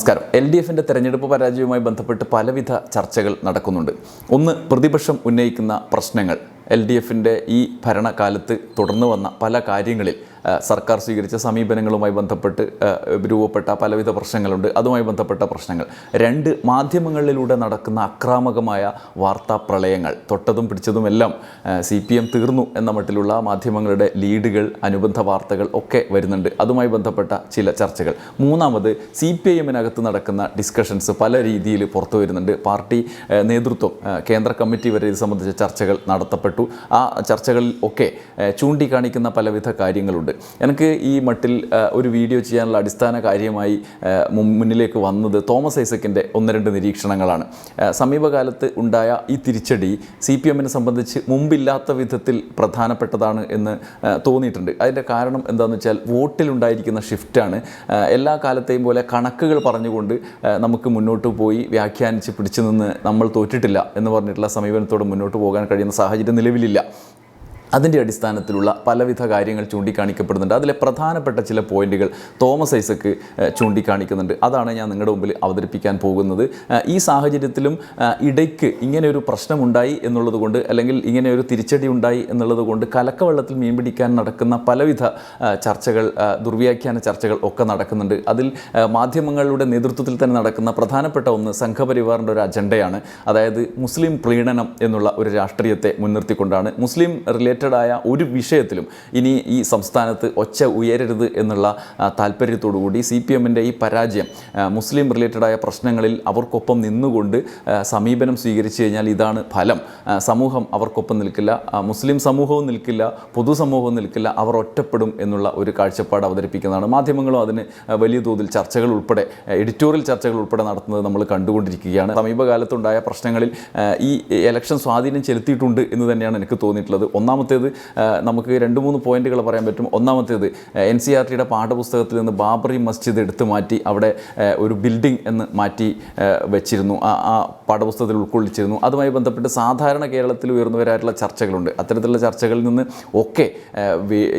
നമസ്കാരം. L D എഫിന്റെ തെരഞ്ഞെടുപ്പ് പരാജയവുമായി ബന്ധപ്പെട്ട് പലവിധ ചർച്ചകൾ നടക്കുന്നുണ്ട്. ഒന്ന് പ്രതിപക്ഷം ഉന്നയിക്കുന്ന പ്രശ്നങ്ങൾ. എൽ ഡി എഫിന്റെ ഈ ഭരണകാലത്ത് തുടർന്നു വന്ന പല കാര്യങ്ങളിൽ സർക്കാർ സ്വീകരിച്ച സമീപനങ്ങളുമായി ബന്ധപ്പെട്ട് രൂപപ്പെട്ട പലവിധ പ്രശ്നങ്ങളുണ്ട്. അതുമായി ബന്ധപ്പെട്ട പ്രശ്നങ്ങൾ. രണ്ട് മാധ്യമങ്ങളിലൂടെ നടക്കുന്ന അക്രാമകമായ വാർത്താ പ്രളയങ്ങൾ. തൊട്ടതും പിടിച്ചതുമെല്ലാം സി പി എം തീർന്നു എന്ന മട്ടിലുള്ള മാധ്യമങ്ങളുടെ ലീഡുകൾ അനുബന്ധ വാർത്തകൾ ഒക്കെ വരുന്നുണ്ട്. അതുമായി ബന്ധപ്പെട്ട ചില ചർച്ചകൾ. മൂന്നാമത് സി പി ഐ എമ്മിനകത്ത് നടക്കുന്ന ഡിസ്കഷൻസ് പല രീതിയിൽ പുറത്തു വരുന്നുണ്ട്. പാർട്ടി നേതൃത്വം കേന്ദ്ര കമ്മിറ്റി വരെ ഇത് സംബന്ധിച്ച ചർച്ചകൾ നടത്തപ്പെട്ടു. ആ ചർച്ചകളിൽ ഒക്കെ ചൂണ്ടിക്കാണിക്കുന്ന പലവിധ കാര്യങ്ങളുണ്ട്. എനിക്ക് ഈ മട്ടിൽ ഒരു വീഡിയോ ചെയ്യാനുള്ള അടിസ്ഥാന കാര്യമായി മുന്നിലേക്ക് വന്നത് തോമസ് ഐസക്കിന്റെ ഒന്ന് രണ്ട് നിരീക്ഷണങ്ങളാണ്. സമീപകാലത്ത് ഉണ്ടായ ഈ തിരിച്ചടി സി പി എമ്മിനെ സംബന്ധിച്ച് മുമ്പില്ലാത്ത വിധത്തിൽ പ്രധാനപ്പെട്ടതാണ് എന്ന് തോന്നിയിട്ടുണ്ട്. അതിന്റെ കാരണം എന്താണെന്ന് വെച്ചാൽ വോട്ടിലുണ്ടായിരിക്കുന്ന ഷിഫ്റ്റാണ്. എല്ലാ കാലത്തെയും പോലെ കണക്കുകൾ പറഞ്ഞുകൊണ്ട് നമുക്ക് മുന്നോട്ട് പോയി വ്യാഖ്യാനിച്ച് പിടിച്ചു നിന്ന് നമ്മൾ തോറ്റിട്ടില്ല എന്ന് പറഞ്ഞിട്ടുള്ള സമീപനത്തോട് മുന്നോട്ട് പോകാൻ കഴിയുന്ന സാഹചര്യം നിലവിലില്ല. അതിന്റെ അടിസ്ഥാനത്തിലുള്ള പലവിധ കാര്യങ്ങൾ ചൂണ്ടിക്കാണിക്കപ്പെടുന്നുണ്ട്. അതിലെ പ്രധാനപ്പെട്ട ചില പോയിന്റുകൾ തോമസ് ഐസക്ക് ചൂണ്ടിക്കാണിക്കുന്നുണ്ട്. അതാണ് ഞാൻ നിങ്ങളുടെ മുമ്പിൽ അവതരിപ്പിക്കാൻ പോകുന്നത്. ഈ സാഹചര്യത്തിലും ഇടയ്ക്ക് ഇങ്ങനെ ഒരു പ്രശ്നമുണ്ടായി എന്നുള്ളത് കൊണ്ട് അല്ലെങ്കിൽ ഇങ്ങനെ ഒരു തിരിച്ചടി ഉണ്ടായി എന്നുള്ളത് കൊണ്ട് കലക്കവെള്ളത്തിൽ മീൻ പിടിക്കാൻ നടക്കുന്ന പലവിധ ചർച്ചകൾ ദുർവ്യാഖ്യാന ചർച്ചകൾ ഒക്കെ നടക്കുന്നുണ്ട്. അതിൽ മാധ്യമങ്ങളുടെ നേതൃത്വത്തിൽ തന്നെ നടക്കുന്ന പ്രധാനപ്പെട്ട ഒന്ന് സംഘപരിവാറിന്റെ ഒരു അജണ്ടയാണ്. അതായത് മുസ്ലിം പ്രീണനം എന്നുള്ള ഒരു രാഷ്ട്രീയത്തെ മുൻനിർത്തിക്കൊണ്ടാണ്. മുസ്ലിം റിലേറ്റഡ് ആയ ഒരു വിഷയത്തിലും ഇനി ഈ സംസ്ഥാനത്ത് ഒച്ച ഉയരരുത് എന്നുള്ള താല്പര്യത്തോടുകൂടി സി പി എമ്മിന്റെ ഈ പരാജയം മുസ്ലിം റിലേറ്റഡ് ആയ പ്രശ്നങ്ങളിൽ അവർക്കൊപ്പം നിന്നുകൊണ്ട് സമീപനം സ്വീകരിച്ചു കഴിഞ്ഞാൽ ഇതാണ് ഫലം. സമൂഹം അവർക്കൊപ്പം നിൽക്കില്ല മുസ്ലിം സമൂഹവും നിൽക്കില്ല പൊതുസമൂഹവും നിൽക്കില്ല അവർ ഒറ്റപ്പെടും എന്നുള്ള ഒരു കാഴ്ചപ്പാട് അവതരിപ്പിക്കുന്നതാണ്. മാധ്യമങ്ങളും അതിന് വലിയ തോതിൽ ചർച്ചകൾ ഉൾപ്പെടെ എഡിറ്റോറിയൽ ചർച്ചകൾ ഉൾപ്പെടെ നടത്തുന്നത് നമ്മൾ കണ്ടുകൊണ്ടിരിക്കുകയാണ്. സമീപകാലത്തുണ്ടായ പ്രശ്നങ്ങളിൽ ഈ എലക്ഷൻ സ്വാധീനം ചെലുത്തിയിട്ടുണ്ട് എന്ന് തന്നെയാണ് എനിക്ക് തോന്നിയിട്ടുള്ളത്. ഒന്നാമത്തേത് നമുക്ക് രണ്ട് മൂന്ന് പോയിന്റുകൾ പറയാൻ പറ്റും. ഒന്നാമത്തേത് എൻ സി ആർ ടിയുടെ പാഠപുസ്തകത്തിൽ നിന്ന് ബാബറി മസ്ജിദ് എടുത്തു മാറ്റി അവിടെ ഒരു ബിൽഡിംഗ് എന്ന് മാറ്റി വെച്ചിരുന്നു. ആ പാഠപുസ്തകത്തിൽ ഉൾക്കൊള്ളിച്ചിരുന്നു. അതുമായി ബന്ധപ്പെട്ട് സാധാരണ കേരളത്തിൽ ഉയർന്നു വരാറുള്ള ചർച്ചകളുണ്ട്. അത്തരത്തിലുള്ള ചർച്ചകളിൽ നിന്ന് ഒക്കെ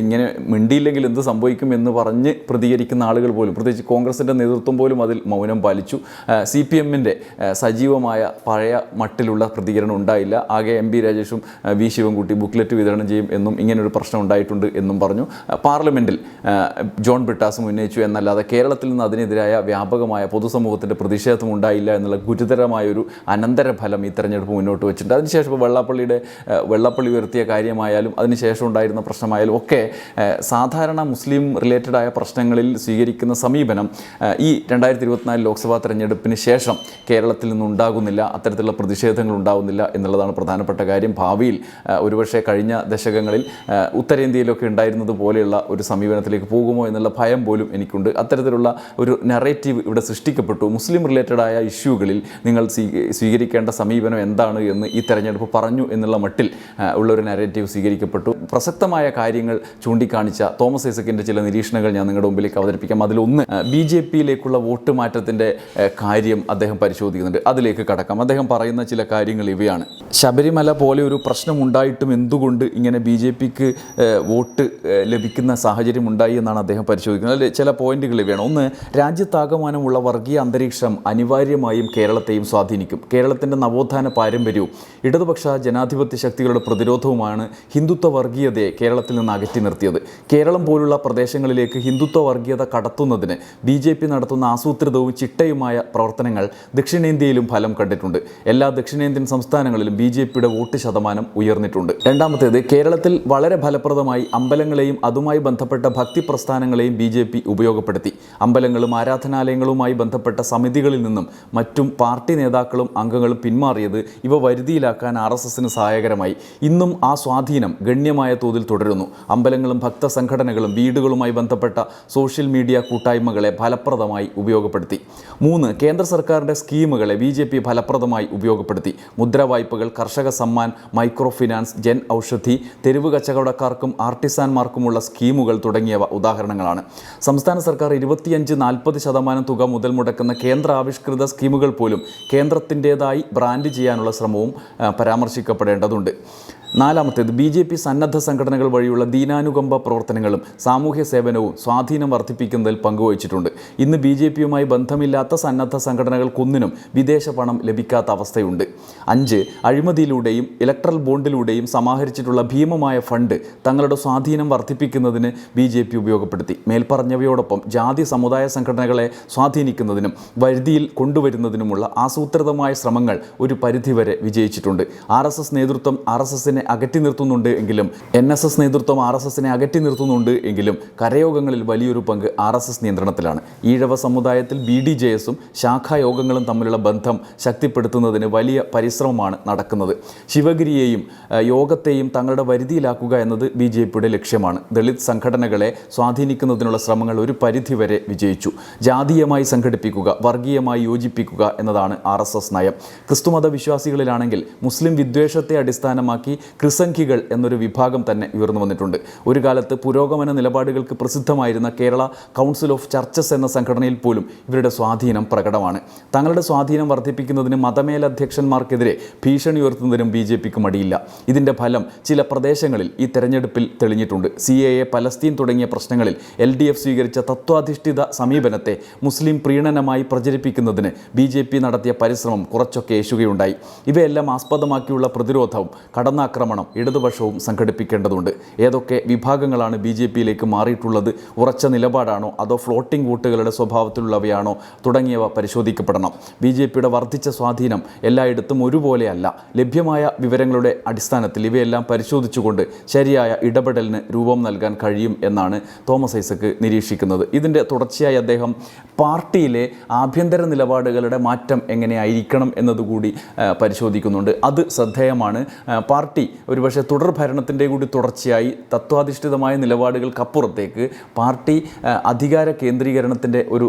ഇങ്ങനെ മിണ്ടിയില്ലെങ്കിൽ എന്ത് സംഭവിക്കും എന്ന് പറഞ്ഞ് പ്രതികരിക്കുന്ന ആളുകൾ പോലും പ്രത്യേകിച്ച് കോൺഗ്രസിന്റെ നേതൃത്വം പോലും അതിൽ മൗനം പാലിച്ചു. സി പി എമ്മിന്റെ സജീവമായ പഴയ മട്ടിലുള്ള പ്രതികരണം ഉണ്ടായില്ല. ആകെ എം പി രാജേഷും വി ശിവൻകുട്ടി ബുക്ക്ലെറ്റ് വിതരണം ചെയ്യും എന്നും ഇങ്ങനൊരു പ്രശ്നം ഉണ്ടായിട്ടുണ്ട് എന്നും പറഞ്ഞു. പാർലമെന്റിൽ ജോൺ ബ്രിട്ടാസും ഉന്നയിച്ചു എന്നല്ലാതെ കേരളത്തിൽ നിന്ന് അതിനെതിരായ വ്യാപകമായ പൊതുസമൂഹത്തിന്റെ പ്രതിഷേധം ഉണ്ടായില്ല എന്നുള്ള ഗുരുതരമായൊരു അനന്തരഫലം ഈ തെരഞ്ഞെടുപ്പ് മുന്നോട്ട് വെച്ചിട്ടുണ്ട്. അതിനുശേഷം ഇപ്പോൾ വെള്ളാപ്പള്ളിയുടെ വെള്ളപ്പള്ളി ഉയർത്തിയ കാര്യമായാലും അതിനുശേഷം ഉണ്ടായിരുന്ന പ്രശ്നമായാലും ഒക്കെ സാധാരണ മുസ്ലിം റിലേറ്റഡ് ആയ പ്രശ്നങ്ങളിൽ സ്വീകരിക്കുന്ന സമീപനം ഈ രണ്ടായിരത്തി ഇരുപത്തിനാല് ലോക്സഭാ തെരഞ്ഞെടുപ്പിന് ശേഷം കേരളത്തിൽ നിന്നുണ്ടാകുന്നില്ല അത്തരത്തിലുള്ള പ്രതിഷേധങ്ങൾ ഉണ്ടാകുന്നില്ല എന്നുള്ളതാണ് പ്രധാനപ്പെട്ട കാര്യം. ഭാവിയിൽ ഒരുപക്ഷെ കഴിഞ്ഞ ദശകങ്ങളിൽ ഉത്തരേന്ത്യയിലൊക്കെ ഉണ്ടായിരുന്നത് പോലെയുള്ള ഒരു സമീപനത്തിലേക്ക് പോകുമോ എന്നുള്ള ഭയം പോലും എനിക്കുണ്ട്. അത്തരത്തിലുള്ള ഒരു നറേറ്റീവ് ഇവിടെ സൃഷ്ടിക്കപ്പെട്ടു. മുസ്ലിം റിലേറ്റഡ് ആയ ഇഷ്യൂകളിൽ നിങ്ങൾ സ്വീകരിക്കേണ്ട സമീപനം എന്താണ് എന്ന് ഈ തെരഞ്ഞെടുപ്പ് പറഞ്ഞു എന്നുള്ള മട്ടിൽ ഉള്ള ഒരു നെറേറ്റീവ് സ്വീകരിക്കപ്പെട്ടു. പ്രസക്തമായ കാര്യങ്ങൾ ചൂണ്ടിക്കാണിച്ച തോമസ് ഐസക്കിന്റെ ചില നിരീക്ഷണങ്ങൾ ഞാൻ നിങ്ങളുടെ മുമ്പിലേക്ക് അവതരിപ്പിക്കാം. അതിലൊന്ന് ബി ജെ പിയിലേക്കുള്ള വോട്ട് മാറ്റത്തിന്റെ കാര്യം അദ്ദേഹം പരിശോധിക്കുന്നുണ്ട്. അതിലേക്ക് കടക്കാം. അദ്ദേഹം പറയുന്ന ചില കാര്യങ്ങൾ ഇവയാണ്. ശബരിമല പോലെ ഒരു പ്രശ്നം ഉണ്ടായിട്ടും എന്തുകൊണ്ട് ഇങ്ങനെ ബി ജെ പിക്ക് വോട്ട് ലഭിക്കുന്ന സാഹചര്യം ഉണ്ടായി എന്നാണ് അദ്ദേഹം പരിശോധിക്കുന്നത്. അതിൽ ചില പോയിന്റുകൾ വേണം ഒന്ന് രാജ്യത്താകമാനമുള്ള വർഗീയ അന്തരീക്ഷം അനിവാര്യമായും കേരളത്തെയും സ്വാധീനിക്കും. കേരളത്തിന്റെ നവോത്ഥാന പാരമ്പര്യവും ഇടതുപക്ഷ ജനാധിപത്യ ശക്തികളുടെ പ്രതിരോധവുമാണ് ഹിന്ദുത്വ വർഗീയതയെ കേരളത്തിൽ നിന്ന് അകറ്റി നിർത്തിയത്. കേരളം പോലുള്ള പ്രദേശങ്ങളിലേക്ക് ഹിന്ദുത്വ വർഗീയത കടത്തുന്നതിന് ബി ജെ പി നടത്തുന്ന ആസൂത്രിതവും ചിട്ടയുമായ പ്രവർത്തനങ്ങൾ ദക്ഷിണേന്ത്യയിലും ഫലം കണ്ടിട്ടുണ്ട്. എല്ലാ ദക്ഷിണേന്ത്യൻ സംസ്ഥാനങ്ങളിലും ബി ജെ പിയുടെ വോട്ട് ശതമാനം ഉയർന്നിട്ടുണ്ട്. രണ്ടാമത്തേത് കേരളത്തിൽ വളരെ ഫലപ്രദമായി അമ്പലങ്ങളെയും അതുമായി ബന്ധപ്പെട്ട ഭക്തി പ്രസ്ഥാനങ്ങളെയും ബി ജെ പി ഉപയോഗപ്പെടുത്തി. അമ്പലങ്ങളും ആരാധനാലയങ്ങളുമായി ബന്ധപ്പെട്ട സമിതികളിൽ നിന്നും മറ്റും പാർട്ടി നേതാക്കളും അംഗങ്ങളും പിന്മാറിയത് ഇവ വരുതിയിലാക്കാൻ ആർ എസ് എസിന് സഹായകരമായി. ഇന്നും ആ സ്വാധീനം ഗണ്യമായ തോതിൽ തുടരുന്നു. അമ്പലങ്ങളും ഭക്ത സംഘടനകളും വീടുകളുമായി ബന്ധപ്പെട്ട സോഷ്യൽ മീഡിയ കൂട്ടായ്മകളെ ഫലപ്രദമായി ഉപയോഗപ്പെടുത്തി. മൂന്ന് കേന്ദ്ര സർക്കാരിന്റെ സ്കീമുകളെ ബി ജെ പി ഫലപ്രദമായി ഉപയോഗപ്പെടുത്തി. മുദ്രാവായ്പകൾ കർഷക സമ്മാൻ മൈക്രോ ഫിനാൻസ് ജൻ ഔഷധി തെരുവ് കച്ചവടക്കാർക്കും ആർട്ടിസാൻമാർക്കുമുള്ള സ്കീമുകൾ തുടങ്ങിയവ ഉദാഹരണങ്ങളാണ്. സംസ്ഥാന സർക്കാർ ഇരുപത്തിയഞ്ച് നാൽപ്പത് ശതമാനം തുക മുതൽ മുടക്കുന്ന കേന്ദ്ര ആവിഷ്കൃത സ്കീമുകൾ പോലും കേന്ദ്രത്തിന്റെതായി ബ്രാൻഡ് ചെയ്യാനുള്ള ശ്രമവും പരാമർശിക്കപ്പെടേണ്ടതുണ്ട്. നാലാമത്തേത് ബി ജെ പി സന്നദ്ധ സംഘടനകൾ വഴിയുള്ള ദീനാനുകമ്പ പ്രവർത്തനങ്ങളും സാമൂഹ്യ സേവനവും സ്വാധീനം വർദ്ധിപ്പിക്കുന്നതിൽ പങ്കുവഹിച്ചിട്ടുണ്ട്. ഇന്ന് ബി ജെ പിയുമായി ബന്ധമില്ലാത്ത സന്നദ്ധ സംഘടനകൾക്കൊന്നിനും വിദേശ പണം ലഭിക്കാത്ത അവസ്ഥയുണ്ട്. അഞ്ച് അഴിമതിയിലൂടെയും ഇലക്ട്രൽ ബോണ്ടിലൂടെയും സമാഹരിച്ചിട്ടുള്ള ഭീമമായ ഫണ്ട് തങ്ങളുടെ സ്വാധീനം വർദ്ധിപ്പിക്കുന്നതിന് ബി ജെ പി ഉപയോഗപ്പെടുത്തി. മേൽപ്പറഞ്ഞവയോടൊപ്പം ജാതി സമുദായ സംഘടനകളെ സ്വാധീനിക്കുന്നതിനും വരുതിയിൽ കൊണ്ടുവരുന്നതിനുമുള്ള ആസൂത്രിതമായ ശ്രമങ്ങൾ ഒരു പരിധിവരെ വിജയിച്ചിട്ടുണ്ട്. ആർ എസ് എസ് നേതൃത്വം ആർ എസ് എസിനെ അകറ്റി നിർത്തുന്നുണ്ട് എങ്കിലും എൻ എസ് എസ് നേതൃത്വം ആർ എസ് എസിനെ അകറ്റി നിർത്തുന്നുണ്ട് എങ്കിലും കരയോഗങ്ങളിൽ വലിയൊരു പങ്ക് ആർ എസ് എസ് നിയന്ത്രണത്തിലാണ്. ഈഴവ സമുദായത്തിൽ ബി ഡി ജെ എസും ശാഖായോഗങ്ങളും തമ്മിലുള്ള ബന്ധം ശക്തിപ്പെടുത്തുന്നതിന് വലിയ പരിശ്രമമാണ് നടക്കുന്നത്. ശിവഗിരിയെയും യോഗത്തെയും തങ്ങളുടെ വരുതിയിലാക്കുക എന്നത് ബി ജെ പിയുടെ ലക്ഷ്യമാണ്. ദളിത് സംഘടനകളെ സ്വാധീനിക്കുന്നതിനുള്ള ശ്രമങ്ങൾ ഒരു പരിധിവരെ വിജയിച്ചു. ജാതീയമായി സംഘടിപ്പിക്കുക വർഗീയമായി യോജിപ്പിക്കുക എന്നതാണ് ആർ എസ് എസ് നയം. ക്രിസ്തുമത വിശ്വാസികളിലാണെങ്കിൽ മുസ്ലിം വിദ്വേഷത്തെ അടിസ്ഥാനമാക്കി ക്രിസംഖികൾ എന്നൊരു വിഭാഗം തന്നെ ഉയർന്നു വന്നിട്ടുണ്ട്. ഒരു കാലത്ത് പുരോഗമന നിലപാടുകൾക്ക് പ്രസിദ്ധമായിരുന്ന കേരള കൗൺസിൽ ഓഫ് ചർച്ചസ് എന്ന സംഘടനയിൽ പോലും ഇവരുടെ സ്വാധീനം പ്രകടമാണ്. തങ്ങളുടെ സ്വാധീനം വർദ്ധിപ്പിക്കുന്നതിന് മതമേലധ്യക്ഷന്മാർക്കെതിരെ ഭീഷണി ഉയർത്തുന്നതിനും ബി ജെ പിക്ക് മടിയില്ല. ഇതിന്റെ ഫലം ചില പ്രദേശങ്ങളിൽ ഈ തെരഞ്ഞെടുപ്പിൽ തെളിഞ്ഞിട്ടുണ്ട്. സി എ എ പലസ്തീൻ തുടങ്ങിയ പ്രശ്നങ്ങളിൽ എൽ ഡി എഫ് സ്വീകരിച്ച തത്വാധിഷ്ഠിത സമീപനത്തെ മുസ്ലിം പ്രീണനമായി പ്രചരിപ്പിക്കുന്നതിന് ബി ജെ പി നടത്തിയ പരിശ്രമം കുറച്ചൊക്കെ യേശുകയുണ്ടായി ഇവയെല്ലാം ആസ്പദമാക്കിയുള്ള പ്രതിരോധവും കടന്നാക്രമണം ഇടതുപക്ഷവും സംഘടിപ്പിക്കേണ്ടതുണ്ട്. ഏതൊക്കെ വിഭാഗങ്ങളാണ് ബി ജെ പിയിലേക്ക് മാറിയിട്ടുള്ളത് ഉറച്ച നിലപാടാണോ അതോ ഫ്ലോട്ടിംഗ് വോട്ടുകളുടെ സ്വഭാവത്തിലുള്ളവയാണോ തുടങ്ങിയവ പരിശോധിക്കപ്പെടണം. ബി ജെ പിയുടെ വർദ്ധിച്ച സ്വാധീനം എല്ലായിടത്തും ഒരുപോലെയല്ല. ലഭ്യമായ വിവരങ്ങളുടെ അടിസ്ഥാനത്തിൽ ഇവയെല്ലാം പരിശോധിച്ചുകൊണ്ട് ശരിയായ ഇടപെടലിന് രൂപം നൽകാൻ കഴിയും എന്നാണ് തോമസ് ഐസക്ക് നിരീക്ഷിക്കുന്നത്. ഇതിന്റെ തുടർച്ചയായി അദ്ദേഹം പാർട്ടിയിലെ ആഭ്യന്തര നിലപാടുകളുടെ മാറ്റം എങ്ങനെയായിരിക്കണം എന്നതുകൂടി പരിശോധിക്കുന്നുണ്ട്. അത് ശ്രദ്ധേയമാണ്. പാർട്ടി ഒരുപക്ഷെ തുടർ ഭരണത്തിന്റെ കൂടി തുടർച്ചയായി തത്വാധിഷ്ഠിതമായ നിലപാടുകൾക്കപ്പുറത്തേക്ക് പാർട്ടി അധികാര കേന്ദ്രീകരണത്തിന്റെ ഒരു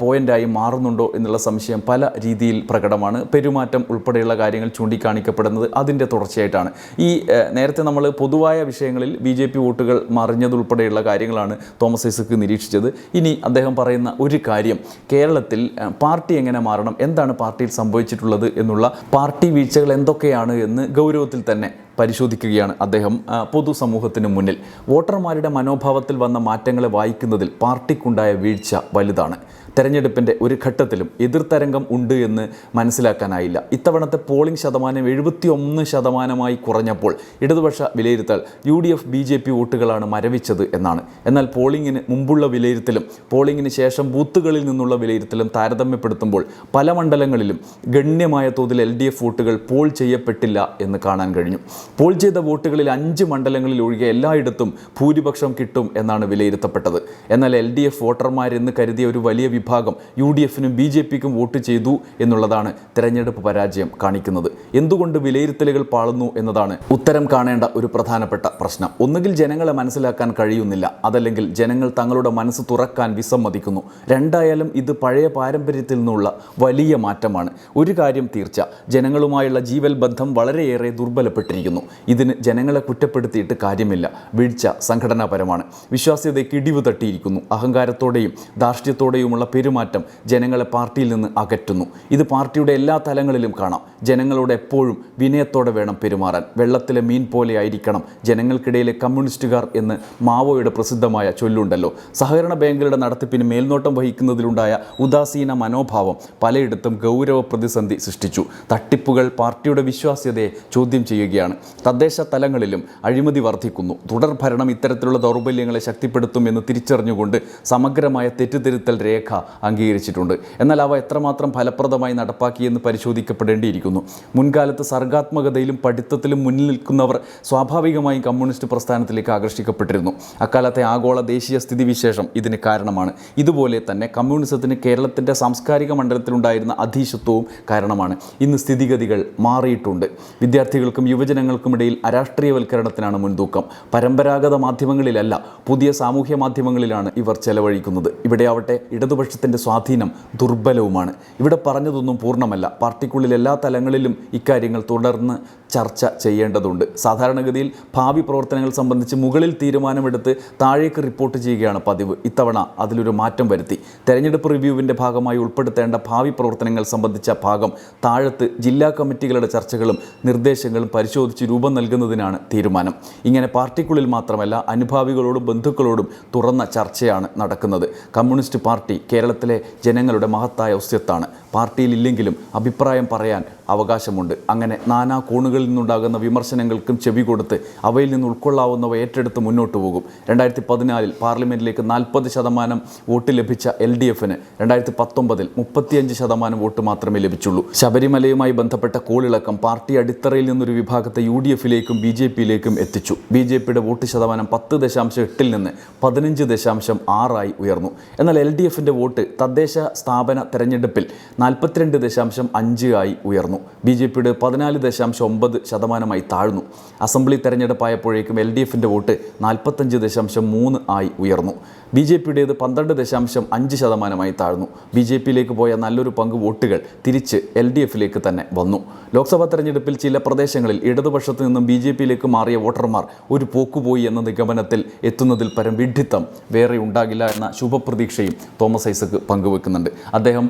പോയിന്റായി മാറുന്നുണ്ടോ എന്നുള്ള സംശയം പല രീതിയിൽ പ്രകടമാണ്. പെരുമാറ്റം ഉൾപ്പെടെയുള്ള കാര്യങ്ങൾ ചൂണ്ടിക്കാണിക്കപ്പെടുന്നത് അതിന്റെ തുടർച്ചയായിട്ടാണ്. ഈ നേരത്തെ നമ്മൾ പൊതുവായ വിഷയങ്ങളിൽ ബി ജെ പി വോട്ടുകൾ മറിഞ്ഞതുൾപ്പെടെയുള്ള കാര്യങ്ങളാണ് തോമസ് ഐസക്ക് നിരീക്ഷിച്ചത്. ഇനി അദ്ദേഹം പറയുന്ന ഒരു കാര്യം കേരളത്തിൽ പാർട്ടി എങ്ങനെ മാറണം എന്താണ് പാർട്ടിയിൽ സംഭവിച്ചിട്ടുള്ളത് എന്നുള്ള പാർട്ടി വീഴ്ചകൾ എന്തൊക്കെയാണ് എന്ന് ഗൗരവത്തിൽ തന്നെ പരിശോധിക്കുകയാണ് അദ്ദേഹം. പൊതുസമൂഹത്തിന് മുന്നിൽ വോട്ടർമാരുടെ മനോഭാവത്തിൽ വന്ന മാറ്റങ്ങളെ വായിക്കുന്നതിൽ പാർട്ടിക്കുണ്ടായ വീഴ്ച വലുതാണ്. തെരഞ്ഞെടുപ്പിന്റെ ഒരു ഘട്ടത്തിലും എതിർത്തരംഗം ഉണ്ട് എന്ന് മനസ്സിലാക്കാനായില്ല. ഇത്തവണത്തെ പോളിംഗ് ശതമാനം എഴുപത്തി ഒന്ന് ശതമാനമായി കുറഞ്ഞപ്പോൾ ഇടതുപക്ഷ വിലയിരുത്തൽ U D F B J P വോട്ടുകളാണ് മരവിച്ചത് എന്നാണ്. എന്നാൽ പോളിംഗിന് മുമ്പുള്ള വിലയിരുത്തലും പോളിംഗിന് ശേഷം ബൂത്തുകളിൽ നിന്നുള്ള വിലയിരുത്തലും താരതമ്യപ്പെടുത്തുമ്പോൾ പല മണ്ഡലങ്ങളിലും ഗണ്യമായ തോതിൽ എൽ ഡി എഫ് വോട്ടുകൾ പോൾ ചെയ്യപ്പെട്ടില്ല എന്ന് കാണാൻ കഴിഞ്ഞു. പോൾ ചെയ്ത വോട്ടുകളിൽ അഞ്ച് മണ്ഡലങ്ങളിൽ ഒഴികെ എല്ലായിടത്തും ഭൂരിപക്ഷം കിട്ടും എന്നാണ് വിലയിരുത്തപ്പെട്ടത്. എന്നാൽ എൽ ഡി എഫ് വോട്ടർമാരെന്ന് കരുതിയ ഒരു വലിയ വിഭാഗം യു ഡി എഫിനും ബി ജെ പിക്കും വോട്ട് ചെയ്തു എന്നുള്ളതാണ് തെരഞ്ഞെടുപ്പ് പരാജയം കാണിക്കുന്നത്. എന്തുകൊണ്ട് വിലയിരുത്തലുകൾ പാളുന്നു എന്നതാണ് ഉത്തരം കാണേണ്ട ഒരു പ്രധാനപ്പെട്ട പ്രശ്നം. ഒന്നുകിൽ ജനങ്ങളെ മനസ്സിലാക്കാൻ കഴിയുന്നില്ല അതല്ലെങ്കിൽ ജനങ്ങൾ തങ്ങളുടെ മനസ്സ് തുറക്കാൻ വിസമ്മതിക്കുന്നു. രണ്ടായാലും ഇത് പഴയ പാരമ്പര്യത്തിൽ നിന്നുള്ള വലിയ മാറ്റമാണ്. ഒരു കാര്യം തീർച്ച ജനങ്ങളുമായുള്ള ജീവൽ ബന്ധം വളരെയേറെ ദുർബലപ്പെട്ടിരിക്കുന്നു. ഇതിന് ജനങ്ങളെ കുറ്റപ്പെടുത്തിയിട്ട് കാര്യമില്ല. വീഴ്ച സംഘടനാപരമാണ്. വിശ്വാസ്യതയ്ക്ക് ഇടിവ് തട്ടിയിരിക്കുന്നു. അഹങ്കാരത്തോടെയും ധാർഷ്ട്യത്തോടെയുമുള്ള പെരുമാറ്റം ജനങ്ങളെ പാർട്ടിയിൽ നിന്ന് അകറ്റുന്നു. ഇത് പാർട്ടിയുടെ എല്ലാ തലങ്ങളിലും കാണാം. ജനങ്ങളോട് എപ്പോഴും വിനയത്തോടെ വേണം പെരുമാറാൻ. വെള്ളത്തിലെ മീൻ പോലെ ആയിരിക്കണം ജനങ്ങൾക്കിടയിലെ കമ്മ്യൂണിസ്റ്റുകാർ എന്ന് മാവോയുടെ പ്രസിദ്ധമായ ചൊല്ലുണ്ടല്ലോ. സഹകരണ ബാങ്കുകളുടെ നടത്തിപ്പിന് മേൽനോട്ടം വഹിക്കുന്നതിലുണ്ടായ ഉദാസീന മനോഭാവം പലയിടത്തും ഗൗരവ പ്രതിസന്ധി സൃഷ്ടിച്ചു. തട്ടിപ്പുകൾ പാർട്ടിയുടെ വിശ്വാസ്യതയെ ചോദ്യം ചെയ്യുകയാണ്. തദ്ദേശ തലങ്ങളിലും അഴിമതി വർദ്ധിക്കുന്നു. തുടർഭരണം ഇത്തരത്തിലുള്ള ദൗർബല്യങ്ങളെ ശക്തിപ്പെടുത്തുമെന്ന് തിരിച്ചറിഞ്ഞുകൊണ്ട് സമഗ്രമായ തെറ്റുതിരുത്തൽ രേഖ അംഗീകരിച്ചിട്ടുണ്ട്. എന്നാൽ അവ എത്രമാത്രം ഫലപ്രദമായി നടപ്പാക്കിയെന്ന് പരിശോധിക്കപ്പെടേണ്ടിയിരിക്കുന്നു. മുൻകാലത്ത് സർഗാത്മകതയിലും പഠിത്തത്തിലും മുന്നിൽ നിൽക്കുന്നവർ സ്വാഭാവികമായും കമ്മ്യൂണിസ്റ്റ് പ്രസ്ഥാനത്തിലേക്ക് ആകർഷിക്കപ്പെട്ടിരുന്നു. അക്കാലത്തെ ആഗോള ദേശീയ സ്ഥിതിവിശേഷം ഇതിന് കാരണമാണ്. ഇതുപോലെ തന്നെ കമ്മ്യൂണിസത്തിന് കേരളത്തിന്റെ സാംസ്കാരിക മണ്ഡലത്തിലുണ്ടായിരുന്ന അധീശത്വവും കാരണമാണ്. ഇന്ന് സ്ഥിതിഗതികൾ മാറിയിട്ടുണ്ട്. വിദ്യാർത്ഥികൾക്കും യുവജനങ്ങൾക്കും ഇടയിൽ അരാഷ്ട്രീയവൽക്കരണത്തിനാണ് മുൻതൂക്കം. പരമ്പരാഗത മാധ്യമങ്ങളിലല്ല പുതിയ സാമൂഹ്യ മാധ്യമങ്ങളിലാണ് ഇവർ ചെലവഴിക്കുന്നത്. ഇവിടെയാവട്ടെ ഇടതുപക്ഷ ഇടതുപക്ഷത്തിന്റെ സ്വാധീനം ദുർബലവുമാണ്. ഇവിടെ പറഞ്ഞതൊന്നും പൂർണമല്ല. പാർട്ടിക്കുള്ളിൽ എല്ലാ തലങ്ങളിലും ഇക്കാര്യങ്ങൾ തുടർന്ന് ചർച്ച ചെയ്യേണ്ടതുണ്ട്. സാധാരണഗതിയിൽ ഭാവി പ്രവർത്തനങ്ങൾ സംബന്ധിച്ച് മുകളിൽ തീരുമാനമെടുത്ത് താഴേക്ക് റിപ്പോർട്ട് ചെയ്യുകയാണ് പതിവ്. ഇത്തവണ അതിലൊരു മാറ്റം വരുത്തി. തെരഞ്ഞെടുപ്പ് റിവ്യൂവിന്റെ ഭാഗമായി ഉൾപ്പെടുത്തേണ്ട ഭാവി പ്രവർത്തനങ്ങൾ സംബന്ധിച്ച ഭാഗം താഴത്ത് ജില്ലാ കമ്മിറ്റികളുടെ ചർച്ചകളും നിർദ്ദേശങ്ങളും പരിശോധിച്ച് രൂപം നൽകുന്നതിനാണ് തീരുമാനം. ഇങ്ങനെ പാർട്ടിക്കുള്ളിൽ മാത്രമല്ല അനുഭാവികളോടും ബന്ധുക്കളോടും തുറന്ന ചർച്ചയാണ് നടക്കുന്നത്. കമ്മ്യൂണിസ്റ്റ് പാർട്ടി കേരളത്തിലെ ജനങ്ങളുടെ മഹത്തായ ഒസ്യത്താണ്. പാർട്ടിയിലില്ലെങ്കിലും അഭിപ്രായം പറയാൻ അവകാശമുണ്ട്. അങ്ങനെ നാനാ കോണുകളിൽ നിന്നുണ്ടാകുന്ന വിമർശനങ്ങൾക്കും ചെവി കൊടുത്ത് അവയിൽ നിന്ന് ഉൾക്കൊള്ളാവുന്നവ ഏറ്റെടുത്ത് മുന്നോട്ട് പോകും. രണ്ടായിരത്തി പതിനാലിൽ പാർലമെന്റിലേക്ക് നാൽപ്പത് ശതമാനം വോട്ട് ലഭിച്ച എൽ ഡി എഫിന് രണ്ടായിരത്തി പത്തൊമ്പതിൽ മുപ്പത്തിയഞ്ച് ശതമാനം വോട്ട് മാത്രമേ ലഭിച്ചുള്ളൂ. ശബരിമലയുമായി ബന്ധപ്പെട്ട കോളിളക്കം പാർട്ടി അടിത്തറയിൽ നിന്നൊരു വിഭാഗത്തെ യു ഡി എഫിലേക്കും ബി ജെ പിയിലേക്കും എത്തിച്ചു. ബി ജെ പിയുടെ വോട്ട് ശതമാനം പത്ത് ദശാംശം എട്ടിൽ നിന്ന് പതിനഞ്ച് ദശാംശം ആറായി ഉയർന്നു. എന്നാൽ എൽ ഡി എഫിന്റെ വോട്ട് തദ്ദേശ സ്ഥാപന തെരഞ്ഞെടുപ്പിൽ നാൽപ്പത്തിരണ്ട് ദശാംശം അഞ്ച് ആയി ഉയർന്നു. ബി ജെ പിയുടെ പതിനാല് ദശാംശം ഒമ്പത് ശതമാനമായി താഴ്ന്നു. അസംബ്ലി തെരഞ്ഞെടുപ്പായപ്പോഴേക്കും എൽ ഡി എഫിന്റെ വോട്ട് നാൽപ്പത്തഞ്ച് ദശാംശം മൂന്ന് ആയി ഉയർന്നു. ബി ജെ പിയുടേത് പന്ത്രണ്ട് ദശാംശം അഞ്ച് ശതമാനമായി താഴ്ന്നു. ബി ജെ പിയിലേക്ക് പോയ നല്ലൊരു പങ്ക് വോട്ടുകൾ തിരിച്ച് എൽ ഡി എഫിലേക്ക് തന്നെ വന്നു. ലോക്സഭാ തെരഞ്ഞെടുപ്പിൽ ചില പ്രദേശങ്ങളിൽ ഇടതുപക്ഷത്തു നിന്നും ബി ജെ പിയിലേക്ക് മാറിയ വോട്ടർമാർ ഒരു പോക്കുപോയി എന്ന നിഗമനത്തിൽ എത്തുന്നതിൽ പരം വിഡ്ഢിത്തം വേറെ ഉണ്ടാകില്ല എന്ന ശുഭപ്രതീക്ഷയും തോമസ് ഐസക്ക് പങ്കുവെക്കുന്നുണ്ട്. അദ്ദേഹം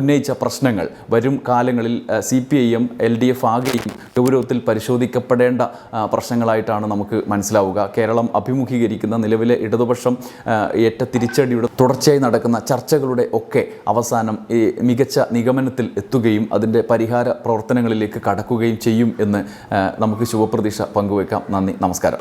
ഉന്നയിച്ച പ്രശ്നങ്ങൾ വരും കാലങ്ങളിൽ C P I L D F ആകെയും ഗൗരവത്തിൽ പരിശോധിക്കപ്പെടേണ്ട പ്രശ്നങ്ങളായിട്ടാണ് നമുക്ക് മനസ്സിലാവുക. കേരളം അഭിമുഖീകരിക്കുന്ന നിലവിലെ ഇടതുപക്ഷം ഏറ്റ തിരിച്ചടിയുടെ തുടർച്ചയായി നടക്കുന്ന ചർച്ചകളുടെ ഒക്കെ അവസാനം ഈ മികച്ച നിഗമനത്തിൽ എത്തുകയും അതിന്റെ പരിഹാര പ്രവർത്തനങ്ങളിലേക്ക് കടക്കുകയും ചെയ്യും എന്ന് നമുക്ക് ശുഭപ്രതീക്ഷ പങ്കുവെക്കാം. നന്ദി. നമസ്കാരം.